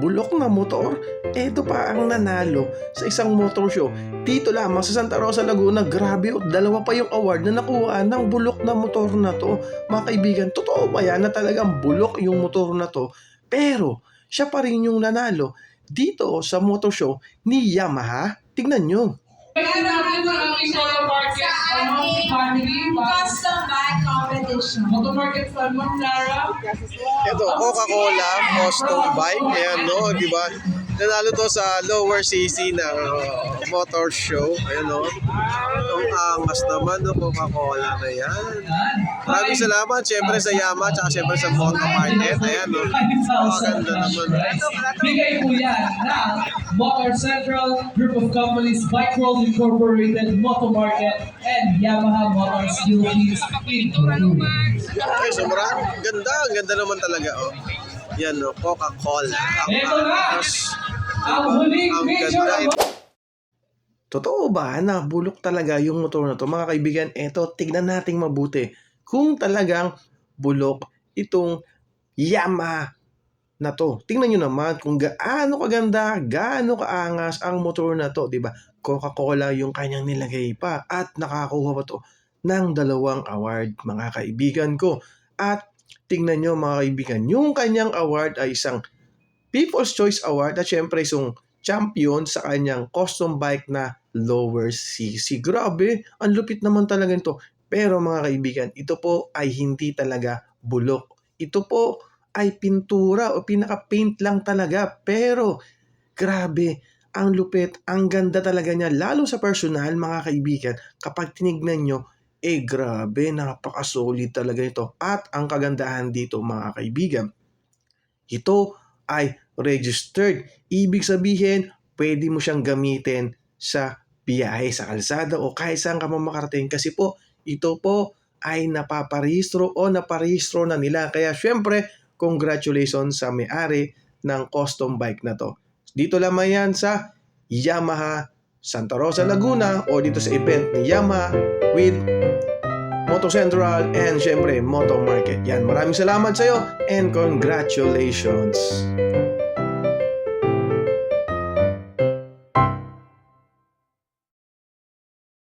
bulok na motor. Ito pa ang nanalo sa isang motor show. Dito lamang sa Santa Rosa, Laguna, grabe oh, dalawa pa yung award na nakuha ng bulok na motor na to. Mga kaibigan, totoo ba yan na talagang bulok yung motor na to? Pero, siya pa rin yung nanalo dito sa motor show ni Yamaha. Tignan nyo. Tingnan natin ang Sa among ating family. custom competition. Motor market fan, Ma'am Lara. Ito, Coca-Cola custom bike. Ayan, no, di ba? Nanalo to sa lower CC ng uh, motor show. Ayan, no. Ang angas naman ng Coca-Cola na yan. Maraming salamat, syempre sa Yama, tsaka syempre sa Moto Market. Ayan, no. Napakaganda naman. Bigay po yan ng Motor Central Group of Companies, Bike World Incorporated, Motor Market, and Yamaha Motor Philippines Incorporated. Okay, so marami. Ganda, ang ganda naman talaga, oh. Yan, no, Coca-Cola. Ang Ito na! angas. Ang huling ganda. award. Totoo ba na bulok talaga yung motor na to? Mga kaibigan, eto, tignan nating mabuti. Kung talagang bulok itong Yamaha na to. Tingnan nyo naman kung gaano kaganda, gaano kaangas ang motor na to, 'di ba? Coca-Cola yung kanyang nilagay pa at nakakuha pa to ng dalawang award, mga kaibigan ko. At tingnan nyo mga kaibigan, yung kanyang award ay isang People's Choice Award at syempre isang champion sa kanyang custom bike na lower CC. Grabe, ang lupit naman talaga nito. Pero mga kaibigan, ito po ay hindi talaga bulok. Ito po ay pintura o pinaka-paint lang talaga. Pero grabe, ang lupit, ang ganda talaga niya. Lalo sa personal, mga kaibigan, kapag tinignan nyo, eh grabe, napaka-solid talaga ito. At ang kagandahan dito, mga kaibigan, ito ay registered. Ibig sabihin, pwede mo siyang gamitin sa biyahe sa kalsada o kahit saan ka man makarating kasi po ito po ay napaparehistro o naparehistro na nila. Kaya syempre, congratulations sa may-ari ng custom bike na to. Dito lamang yan sa Yamaha Santa Rosa, Laguna o dito sa event ni Yamaha with Moto Central and syempre Moto Market. Yan, maraming salamat sa iyo and congratulations.